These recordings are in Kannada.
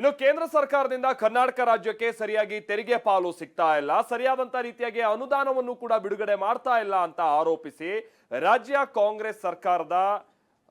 ಇನ್ನು ಕೇಂದ್ರ ಸರ್ಕಾರದಿಂದ ಕರ್ನಾಟಕ ರಾಜ್ಯಕ್ಕೆ ಸರಿಯಾಗಿ ತೆರಿಗೆ ಪಾಲು ಸಿಗ್ತಾ ಇಲ್ಲ. ಸರಿಯಾದಂತ ರೀತಿಯಾಗಿ ಅನುದಾನವನ್ನು ಕೂಡ ಬಿಡುಗಡೆ ಮಾಡ್ತಾ ಇಲ್ಲ ಅಂತ ಆರೋಪಿಸಿ ರಾಜ್ಯ ಕಾಂಗ್ರೆಸ್ ಸರ್ಕಾರದ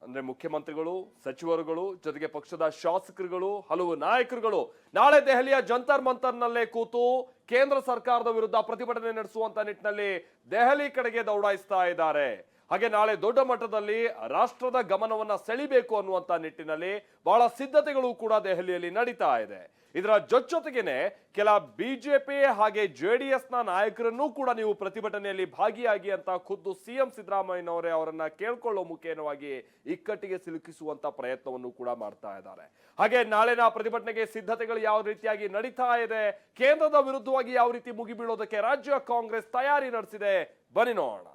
ಅಂದ್ರೆ ಮುಖ್ಯಮಂತ್ರಿಗಳು, ಸಚಿವರುಗಳು, ಜೊತೆಗೆ ಪಕ್ಷದ ಶಾಸಕರುಗಳು, ಹಲವು ನಾಯಕರುಗಳು ನಾಳೆ ದೆಹಲಿಯ ಜಂತರ್ ಮಂತರ್ನಲ್ಲೇ ಕೂತು ಕೇಂದ್ರ ಸರ್ಕಾರದ ವಿರುದ್ಧ ಪ್ರತಿಭಟನೆ ನಡೆಸುವಂತ ನಿಟ್ಟಿನಲ್ಲಿ ದೆಹಲಿ ಕಡೆಗೆ ದೌಡಾಯಿಸ್ತಾ ಇದ್ದಾರೆ. ಹಾಗೆ ನಾಳೆ ದೊಡ್ಡ ಮಟ್ಟದಲ್ಲಿ ರಾಷ್ಟ್ರದ ಗಮನವನ್ನ ಸೆಳಿಬೇಕು ಅನ್ನುವಂತ ನಿಟ್ಟಿನಲ್ಲಿ ಬಹಳ ಸಿದ್ಧತೆಗಳು ಕೂಡ ದೆಹಲಿಯಲ್ಲಿ ನಡೀತಾ ಇದೆ. ಇದರ ಜೊತೆಗೇನೆ ಕೆಲ ಬಿಜೆಪಿ ಹಾಗೆ ಜೆಡಿಎಸ್ನ ನಾಯಕರನ್ನೂ ಕೂಡ ನೀವು ಪ್ರತಿಭಟನೆಯಲ್ಲಿ ಭಾಗಿಯಾಗಿ ಅಂತ ಖುದ್ದು ಸಿಎಂ ಸಿದ್ದರಾಮಯ್ಯನವರೇ ಅವರನ್ನ ಕೇಳ್ಕೊಳ್ಳೋ ಮುಖೇನವಾಗಿ ಇಕ್ಕಟ್ಟಿಗೆ ಸಿಲುಕಿಸುವಂತ ಪ್ರಯತ್ನವನ್ನು ಕೂಡ ಮಾಡ್ತಾ ಇದ್ದಾರೆ. ಹಾಗೆ ನಾಳಿನ ಪ್ರತಿಭಟನೆಗೆ ಸಿದ್ಧತೆಗಳು ಯಾವ ರೀತಿಯಾಗಿ ನಡೀತಾ ಇದೆ, ಕೇಂದ್ರದ ವಿರುದ್ಧವಾಗಿ ಯಾವ ರೀತಿ ಮುಗಿಬೀಳೋದಕ್ಕೆ ರಾಜ್ಯ ಕಾಂಗ್ರೆಸ್ ತಯಾರಿ ನಡೆಸಿದೆ, ಬನ್ನಿ ನೋಡೋಣ.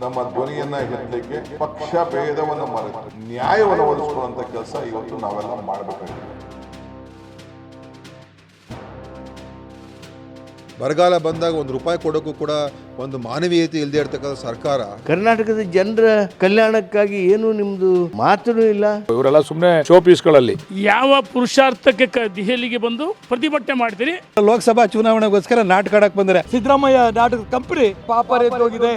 ನಮ್ಮ ಧ್ವನಿಯನ್ನ ಎತ್ತಲಿಕ್ಕೆ ಪಕ್ಷ ಭೇದವನ್ನು ಮರೆತು ನ್ಯಾಯವನ್ನು ಒದಗಿಸುವಂತ ಕೆಲಸ ಇವತ್ತು ನಾವೆಲ್ಲ ಮಾಡಬೇಕಾಗಿದೆ. ಬರಗಾಲ ಬಂದಾಗ ಒಂದು ರೂಪಾಯಿ ಕೊಡೋಕ್ಕೂ ಕೂಡ ಒಂದು ಮಾನವೀಯತೆ ಇಲ್ಲದೆ ಇರ್ತಕ್ಕಂಥ ಸರ್ಕಾರ ಕರ್ನಾಟಕದ ಜನರ ಕಲ್ಯಾಣಕ್ಕಾಗಿ ಏನು ನಿಮ್ದು ಮಾತೂ ಇಲ್ಲ. ಇವರೆಲ್ಲ ಸುಮ್ಮನೆ ಶೋ ಪೀಸ್ಗಳಲ್ಲಿ ಯಾವ ಪುರುಷಾರ್ಥಕ್ಕೆ ಕ- ದೆಹಲಿಗೆ ಬಂದು ಪ್ರತಿಭಟನೆ ಮಾಡ್ತೀರಿ ಲೋಕಸಭಾ ಚುನಾವಣೆಗೋಸ್ಕರ ನಾಟಕ ಆಡಕ್ ಬಂದರೆ ಸಿದ್ದರಾಮಯ್ಯ ನಾಟಕ ಕಂಪನಿ ಪಾಪ ಹೋಗಿದೆ.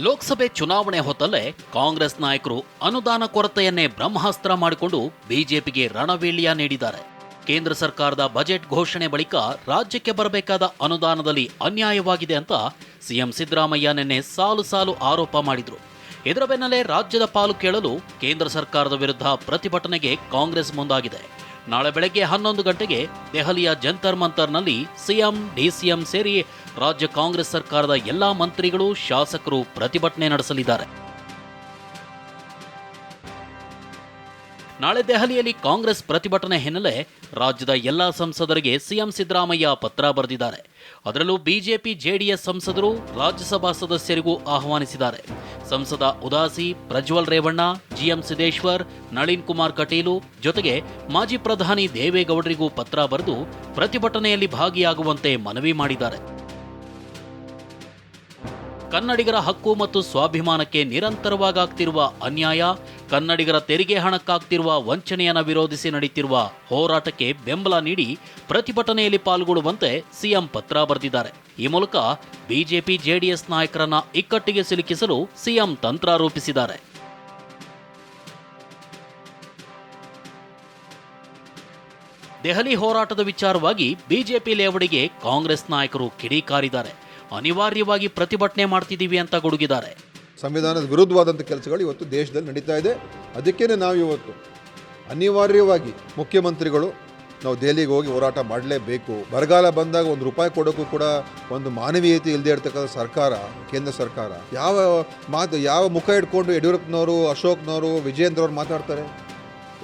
ಲೋಕಸಭೆ ಚುನಾವಣೆ ಹೊತ್ತಲ್ಲೇ ಕಾಂಗ್ರೆಸ್ ನಾಯಕರು ಅನುದಾನ ಕೊರತೆಯನ್ನೇ ಬ್ರಹ್ಮಾಸ್ತ್ರ ಮಾಡಿಕೊಂಡು ಬಿಜೆಪಿಗೆ ರಣವೇಳಿಯ ನೀಡಿದ್ದಾರೆ. ಕೇಂದ್ರ ಸರ್ಕಾರದ ಬಜೆಟ್ ಘೋಷಣೆ ಬಳಿಕ ರಾಜ್ಯಕ್ಕೆ ಬರಬೇಕಾದ ಅನುದಾನದಲ್ಲಿ ಅನ್ಯಾಯವಾಗಿದೆ ಅಂತ ಸಿಎಂ ಸಿದ್ದರಾಮಯ್ಯ ನಿನ್ನೆ ಸಾಲು ಸಾಲು ಆರೋಪ ಮಾಡಿದ್ರು. ಇದರ ಬೆನ್ನಲ್ಲೇ ರಾಜ್ಯದ ಪಾಲು ಕೇಳಲು ಕೇಂದ್ರ ಸರ್ಕಾರದ ವಿರುದ್ಧ ಪ್ರತಿಭಟನೆಗೆ ಕಾಂಗ್ರೆಸ್ ಮುಂದಾಗಿದೆ. ನಾಳೆ ಬೆಳಗ್ಗೆ ಹನ್ನೊಂದು ಗಂಟೆಗೆ ದೆಹಲಿಯ ಜಂತರ್ ಮಂತರ್ನಲ್ಲಿ ಸಿಎಂ, ಡಿಸಿಎಂ ಸೇರಿ ರಾಜ್ಯ ಕಾಂಗ್ರೆಸ್ ಸರ್ಕಾರದ ಎಲ್ಲಾ ಮಂತ್ರಿಗಳು, ಶಾಸಕರು ಪ್ರತಿಭಟನೆ ನಡೆಸಲಿದ್ದಾರೆ. ನಾಳೆ ದೆಹಲಿಯಲ್ಲಿ ಕಾಂಗ್ರೆಸ್ ಪ್ರತಿಭಟನೆ ಹಿನ್ನೆಲೆ ರಾಜ್ಯದ ಎಲ್ಲಾ ಸಂಸದರಿಗೆ ಸಿಎಂ ಸಿದ್ದರಾಮಯ್ಯ ಪತ್ರ ಬರೆದಿದ್ದಾರೆ. ಅದರಲ್ಲೂ ಬಿಜೆಪಿ, ಜೆಡಿಎಸ್ ಸಂಸದರು ರಾಜ್ಯಸಭಾ ಸದಸ್ಯರಿಗೂ ಆಹ್ವಾನಿಸಿದ್ದಾರೆ. ಸಂಸದ ಉದಾಸಿ, ಪ್ರಜ್ವಲ್ ರೇವಣ್ಣ, ಜಿಎಂ ಸಿದ್ದೇಶ್ವರ್, ನಳಿನ್ ಕುಮಾರ್ ಕಟೀಲು ಜೊತೆಗೆ ಮಾಜಿ ಪ್ರಧಾನಿ ದೇವೇಗೌಡರಿಗೂ ಪತ್ರ ಬರೆದು ಪ್ರತಿಭಟನೆಯಲ್ಲಿ ಭಾಗಿಯಾಗುವಂತೆ ಮನವಿ ಮಾಡಿದ್ದಾರೆ. ಕನ್ನಡಿಗರ ಹಕ್ಕು ಮತ್ತು ಸ್ವಾಭಿಮಾನಕ್ಕೆ ನಿರಂತರವಾಗಾಗ್ತಿರುವ ಅನ್ಯಾಯ, ಕನ್ನಡಿಗರ ತೆರಿಗೆ ಹಣಕ್ಕಾಗ್ತಿರುವ ವಂಚನೆಯನ್ನು ವಿರೋಧಿಸಿ ನಡೆಯುತ್ತಿರುವ ಹೋರಾಟಕ್ಕೆ ಬೆಂಬಲ ನೀಡಿ ಪ್ರತಿಭಟನೆಯಲ್ಲಿ ಪಾಲ್ಗೊಳ್ಳುವಂತೆ ಸಿಎಂ ಪತ್ರ ಬರೆದಿದ್ದಾರೆ. ಈ ಮೂಲಕ ಬಿಜೆಪಿ ಜೆಡಿಎಸ್ ನಾಯಕರನ್ನ ಇಕ್ಕಟ್ಟಿಗೆ ಸಿಲುಕಿಸಲು ಸಿಎಂ ತಂತ್ರ ರೂಪಿಸಿದ್ದಾರೆ. ದೆಹಲಿ ಹೋರಾಟದ ವಿಚಾರವಾಗಿ ಬಿಜೆಪಿ ಲೇವಡಿಗೆ ಕಾಂಗ್ರೆಸ್ ನಾಯಕರು ಕಿಡಿಕಾರಿದ್ದಾರೆ ಅನಿವಾರ್ಯವಾಗಿ ಪ್ರತಿಭಟನೆ ಮಾಡ್ತಿದ್ದೀವಿ ಅಂತ ಗುಡುಗಿದ್ದಾರೆ. ಸಂವಿಧಾನದ ವಿರುದ್ಧವಾದಂಥ ಕೆಲಸಗಳು ಇವತ್ತು ದೇಶದಲ್ಲಿ ನಡೀತಾ ಇದೆ. ಅದಕ್ಕೇನೆ ನಾವು ಇವತ್ತು ಅನಿವಾರ್ಯವಾಗಿ ಮುಖ್ಯಮಂತ್ರಿಗಳು ನಾವು ದೆಹಲಿಗೆ ಹೋಗಿ ಹೋರಾಟ ಮಾಡಲೇಬೇಕು. ಬರಗಾಲ ಬಂದಾಗ ಒಂದು ರೂಪಾಯಿ ಕೊಡೋಕ್ಕೂ ಕೂಡ ಒಂದು ಮಾನವೀಯತೆ ಇಲ್ಲದೆ ಇರ್ತಕ್ಕಂಥ ಸರ್ಕಾರ, ಕೇಂದ್ರ ಸರ್ಕಾರ, ಯಾವ ಮಾತು, ಯಾವ ಮುಖ ಇಟ್ಕೊಂಡು ಯಡಿಯೂರಪ್ಪನವರು, ಅಶೋಕ್ನವರು ವಿಜಯೇಂದ್ರ ಅವ್ರು ಮಾತಾಡ್ತಾರೆ?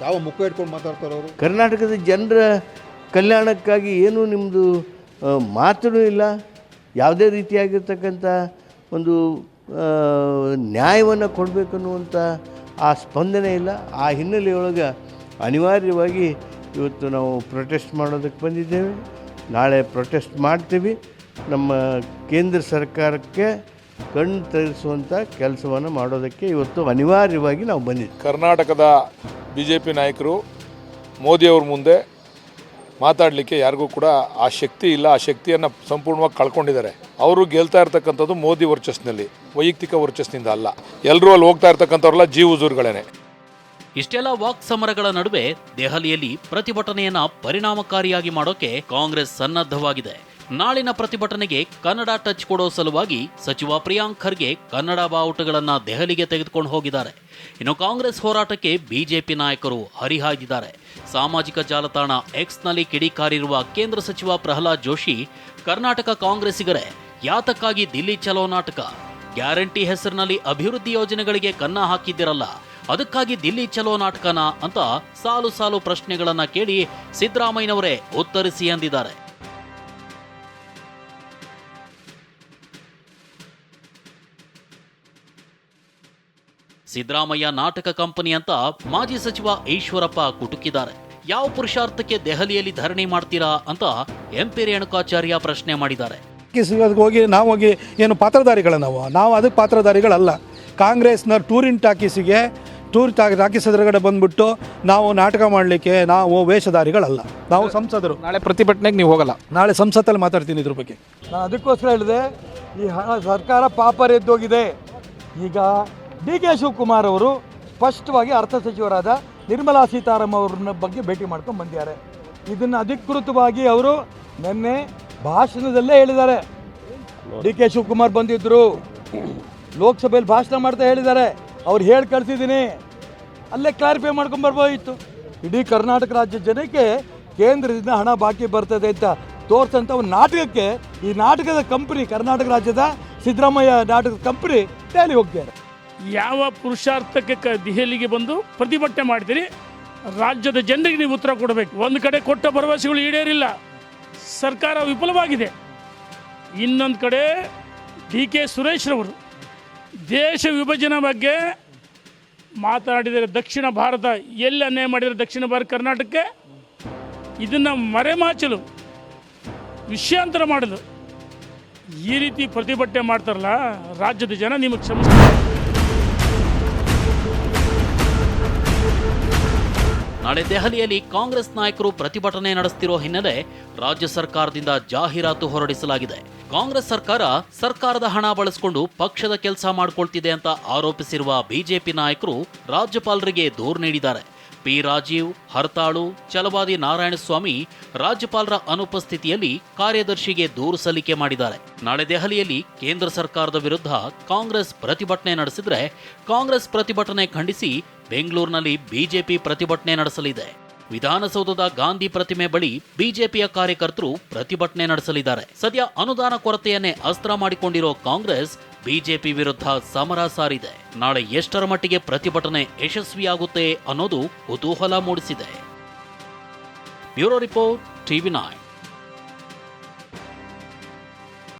ಯಾವ ಮುಖ ಇಟ್ಕೊಂಡು ಮಾತಾಡ್ತಾರೆ ಅವರು? ಕರ್ನಾಟಕದ ಜನರ ಕಲ್ಯಾಣಕ್ಕಾಗಿ ಏನು ನಿಮ್ಮದು ಮಾತೂ ಇಲ್ಲ. ಯಾವುದೇ ರೀತಿಯಾಗಿರ್ತಕ್ಕಂಥ ಒಂದು ನ್ಯಾಯವನ್ನು ಕೊಡಬೇಕನ್ನುವಂಥ ಆ ಸ್ಪಂದನೆ ಇಲ್ಲ. ಆ ಹಿನ್ನೆಲೆಯೊಳಗೆ ಅನಿವಾರ್ಯವಾಗಿ ಇವತ್ತು ನಾವು ಪ್ರೊಟೆಸ್ಟ್ ಮಾಡೋದಕ್ಕೆ ಬಂದಿದ್ದೇವೆ. ನಾಳೆ ಪ್ರೊಟೆಸ್ಟ್ ಮಾಡ್ತೀವಿ. ನಮ್ಮ ಕೇಂದ್ರ ಸರ್ಕಾರಕ್ಕೆ ಕಣ್ಣು ತೆರೆಸುವಂಥ ಕೆಲಸವನ್ನು ಮಾಡೋದಕ್ಕೆ ಇವತ್ತು ಅನಿವಾರ್ಯವಾಗಿ ನಾವು ಬಂದಿದ್ದೀವಿ. ಕರ್ನಾಟಕದ ಬಿ ಜೆ ಪಿ ನಾಯಕರು ಮೋದಿಯವ್ರ ಮುಂದೆ ಮಾತಾಡಲಿಕ್ಕೆ ಯಾರಿಗೂ ಕೂಡ ಆ ಶಕ್ತಿ ಇಲ್ಲ. ಆ ಶಕ್ತಿಯನ್ನು ಸಂಪೂರ್ಣವಾಗಿ ಕಳ್ಕೊಂಡಿದ್ದಾರೆ. ಅವರು ಗೆಲ್ತಾ ಇರ್ತಕ್ಕಂಥದ್ದು ಮೋದಿ ವರ್ಚಸ್ನಲ್ಲಿ ವೈಯಕ್ತಿಕ ವರ್ಚಸ್ನಿಂದ ಅಲ್ಲ. ಎಲ್ಲರೂ ಅಲ್ಲಿ ಹೋಗ್ತಾ ಇರ್ತಕ್ಕಂಥವ್ರಲ್ಲ ಜೀವ ಇಷ್ಟೆಲ್ಲ ವಾಕ್ ಸಮರಗಳ ನಡುವೆ ದೆಹಲಿಯಲ್ಲಿ ಪ್ರತಿಭಟನೆಯನ್ನ ಪರಿಣಾಮಕಾರಿಯಾಗಿ ಮಾಡೋಕೆ ಕಾಂಗ್ರೆಸ್ ಸನ್ನದ್ಧವಾಗಿದೆ. ನಾಳಿನ ಪ್ರತಿಭಟನೆಗೆ ಕನ್ನಡ ಟಚ್ ಕೊಡೋ ಸಲುವಾಗಿ ಸಚಿವ ಪ್ರಿಯಾಂಕ್ ಖರ್ಗೆ ಕನ್ನಡ ಬಾವುಟಗಳನ್ನ ದೆಹಲಿಗೆ ತೆಗೆದುಕೊಂಡು ಹೋಗಿದ್ದಾರೆ. ಇನ್ನು ಕಾಂಗ್ರೆಸ್ ಹೋರಾಟಕ್ಕೆ ಬಿಜೆಪಿ ನಾಯಕರು ಹರಿಹಾಯ್ದಿದ್ದಾರೆ. ಸಾಮಾಜಿಕ ಜಾಲತಾಣ ಎಕ್ಸ್ನಲ್ಲಿ ಕಿಡಿಕಾರಿರುವ ಕೇಂದ್ರ ಸಚಿವ ಪ್ರಹ್ಲಾದ್ ಜೋಶಿ, ಕರ್ನಾಟಕ ಕಾಂಗ್ರೆಸ್ಸಿಗರೇ, ಯಾತಕ್ಕಾಗಿ ದಿಲ್ಲಿ ಚಲೋ ನಾಟಕ? ಗ್ಯಾರಂಟಿ ಹೆಸರಿನಲ್ಲಿ ಅಭಿವೃದ್ಧಿ ಯೋಜನೆಗಳಿಗೆ ಕನ್ನ ಹಾಕಿದ್ದಿರಲ್ಲ, ಅದಕ್ಕಾಗಿ ದಿಲ್ಲಿ ಚಲೋ ನಾಟಕನ ಅಂತ ಸಾಲು ಸಾಲು ಪ್ರಶ್ನೆಗಳನ್ನ ಕೇಳಿ ಸಿದ್ದರಾಮಯ್ಯನವರೇ ಉತ್ತರಿಸಿ ಎಂದಿದ್ದಾರೆ ಸಿದ್ದರಾಮಯ್ಯ ನಾಟಕ ಕಂಪನಿ ಅಂತ ಮಾಜಿ ಸಚಿವ ಈಶ್ವರಪ್ಪ ಕುಟುಕಿದ್ದಾರೆ. ಯಾವ ಪುರುಷಾರ್ಥಕ್ಕೆ ದೆಹಲಿಯಲ್ಲಿ ಧರಣಿ ಮಾಡ್ತೀರಾ ಅಂತ ಎಂಪಿ ರೇಣುಕಾಚಾರ್ಯ ಪ್ರಶ್ನೆ ಮಾಡಿದ್ದಾರೆ. ಸಿಗೋದಕ್ಕೆ ಹೋಗಿ ನಾವು ಹೋಗಿ ಏನು ಪಾತ್ರಧಾರಿಗಳ ನಾವು? ನಾವು ಅದಕ್ಕೆ ಪಾತ್ರಧಾರಿಗಳಲ್ಲ. ಕಾಂಗ್ರೆಸ್ನ ಟೂರಿನ ಟಾಕೀಸಿಗೆ ಟೂರ್ ಟಾ ಟಾಕೀಸ್ ಎದುರುಗಡೆ ಬಂದ್ಬಿಟ್ಟು ನಾವು ನಾಟಕ ಮಾಡಲಿಕ್ಕೆ ನಾವು ವೇಷಧಾರಿಗಳಲ್ಲ. ನಾವು ಸಂಸದರು. ನಾಳೆ ಪ್ರತಿಭಟನೆಗೆ ನೀವು ಹೋಗಲ್ಲ. ನಾಳೆ ಸಂಸತ್ತಲ್ಲಿ ಮಾತಾಡ್ತೀನಿ ಇದ್ರ ಬಗ್ಗೆ. ನಾನು ಅದಕ್ಕೋಸ್ಕರ ಹೇಳಿದೆ ಈ ಹಣ ಸರ್ಕಾರ ಪಾಪರೆದ್ದೋಗಿದೆ ಈಗ ಡಿ ಕೆ ಶಿವಕುಮಾರ್ ಅವರು ಸ್ಪಷ್ಟವಾಗಿ ಅರ್ಥ ಸಚಿವರಾದ ನಿರ್ಮಲಾ ಸೀತಾರಾಮ್ ಅವ್ರನ್ನ ಬಗ್ಗೆ ಭೇಟಿ ಮಾಡ್ಕೊಂಡು ಬಂದಿದ್ದಾರೆ. ಇದನ್ನು ಅಧಿಕೃತವಾಗಿ ಅವರು ನಿನ್ನೆ ಭಾಷಣದಲ್ಲೇ ಹೇಳಿದ್ದಾರೆ. ಡಿ ಕೆ ಶಿವಕುಮಾರ್ ಬಂದಿದ್ದರು ಲೋಕಸಭೆಯಲ್ಲಿ ಭಾಷಣ ಮಾಡ್ತಾ ಹೇಳಿದ್ದಾರೆ. ಅವ್ರು ಹೇಳಿ ಕಳಿಸಿದ್ದೀನಿ. ಅಲ್ಲೇ ಕ್ಲಾರಿಫೈ ಮಾಡ್ಕೊಂಡು ಬರ್ಬೋದಿತ್ತು. ಇಡೀ ಕರ್ನಾಟಕ ರಾಜ್ಯ ಜನಕ್ಕೆ ಕೇಂದ್ರದಿಂದ ಹಣ ಬಾಕಿ ಬರ್ತದೆ ಅಂತ ತೋರ್ಸಂತ ಒಂದು ನಾಟಕಕ್ಕೆ ಈ ನಾಟಕದ ಕಂಪನಿ ಕರ್ನಾಟಕ ರಾಜ್ಯದ ಸಿದ್ದರಾಮಯ್ಯ ನಾಟಕದ ಕಂಪನಿ ದೆಹಲಿ ಹೋಗ್ತಾರೆ ಯಾವ ಪುರುಷಾರ್ಥಕ್ಕೆ ಕ ದೆಹಲಿಗೆ ಬಂದು ಪ್ರತಿಭಟನೆ ಮಾಡ್ತೀರಿ ರಾಜ್ಯದ ಜನರಿಗೆ ನೀವು ಉತ್ತರ ಕೊಡಬೇಕು. ಒಂದು ಕಡೆ ಕೊಟ್ಟ ಭರವಸೆಗಳು ಈಡೇರಿಲ್ಲ. ಸರ್ಕಾರ ವಿಫಲವಾಗಿದೆ. ಇನ್ನೊಂದು ಕಡೆ ಡಿ ಕೆ ಸುರೇಶ್ರವರು ದೇಶ ವಿಭಜನೆ ಬಗ್ಗೆ ಮಾತನಾಡಿದರೆ ದಕ್ಷಿಣ ಭಾರತ, ಎಲ್ಲಿ ಅನ್ಯಾಯ ಮಾಡಿದರೆ ದಕ್ಷಿಣ ಭಾರತ, ಕರ್ನಾಟಕಕ್ಕೆ? ಇದನ್ನು ಮರೆಮಾಚಲು, ವಿಷಯಾಂತರ ಮಾಡಲು ಈ ರೀತಿ ಪ್ರತಿಭಟನೆ ಮಾಡ್ತಾರಲ್ಲ, ರಾಜ್ಯದ ಜನ ನಿಮಗೆ ಕ್ಷಮಿಸ್ತಾರೆ. ನಾಳೆ ದೆಹಲಿಯಲ್ಲಿ ಕಾಂಗ್ರೆಸ್ ನಾಯಕರು ಪ್ರತಿಭಟನೆ ನಡೆಸುತ್ತಿರುವ ಹಿನ್ನೆಲೆ ರಾಜ್ಯ ಸರ್ಕಾರದಿಂದ ಜಾಹೀರಾತು ಹೊರಡಿಸಲಾಗಿದೆ. ಕಾಂಗ್ರೆಸ್ ಸರ್ಕಾರ ಸರ್ಕಾರದ ಹಣ ಬಳಸಿಕೊಂಡು ಪಕ್ಷದ ಕೆಲಸ ಮಾಡ್ಕೊಳ್ತಿದೆ ಅಂತ ಆರೋಪಿಸಿರುವ ಬಿಜೆಪಿ ನಾಯಕರು ರಾಜ್ಯಪಾಲರಿಗೆ ದೂರು ನೀಡಿದ್ದಾರೆ. ಪಿ ರಾಜೀವ್, ಹರ್ತಾಳು ಚಲವಾದಿ ನಾರಾಯಣಸ್ವಾಮಿ ರಾಜ್ಯಪಾಲರ ಅನುಪಸ್ಥಿತಿಯಲ್ಲಿ ಕಾರ್ಯದರ್ಶಿಗೆ ದೂರು ಸಲ್ಲಿಕೆ ಮಾಡಿದ್ದಾರೆ. ನಾಳೆ ದೆಹಲಿಯಲ್ಲಿ ಕೇಂದ್ರ ಸರ್ಕಾರದ ವಿರುದ್ಧ ಕಾಂಗ್ರೆಸ್ ಪ್ರತಿಭಟನೆ ನಡೆಸಿದ್ರೆ ಕಾಂಗ್ರೆಸ್ ಪ್ರತಿಭಟನೆ ಖಂಡಿಸಿ ಬೆಂಗಳೂರಿನಲ್ಲಿ ಬಿಜೆಪಿ ಪ್ರತಿಭಟನೆ ನಡೆಸಲಿದೆ. ವಿಧಾನಸೌಧದ ಗಾಂಧಿ ಪ್ರತಿಮೆ ಬಳಿ ಬಿಜೆಪಿಯ ಕಾರ್ಯಕರ್ತರು ಪ್ರತಿಭಟನೆ ನಡೆಸಲಿದ್ದಾರೆ. ಸದ್ಯ ಅನುದಾನ ಕೊರತೆಯನ್ನೇ ಅಸ್ತ್ರ ಮಾಡಿಕೊಂಡಿರೋ ಕಾಂಗ್ರೆಸ್ ಬಿಜೆಪಿ ವಿರುದ್ಧ ಸಮರ ಸಾರಿದೆ. ನಾಳೆ ಎಷ್ಟರ ಮಟ್ಟಿಗೆ ಪ್ರತಿಭಟನೆ ಯಶಸ್ವಿಯಾಗುತ್ತೆ ಅನ್ನೋದು ಕುತೂಹಲ ಮೂಡಿಸಿದೆ. Bureau report, TV nine.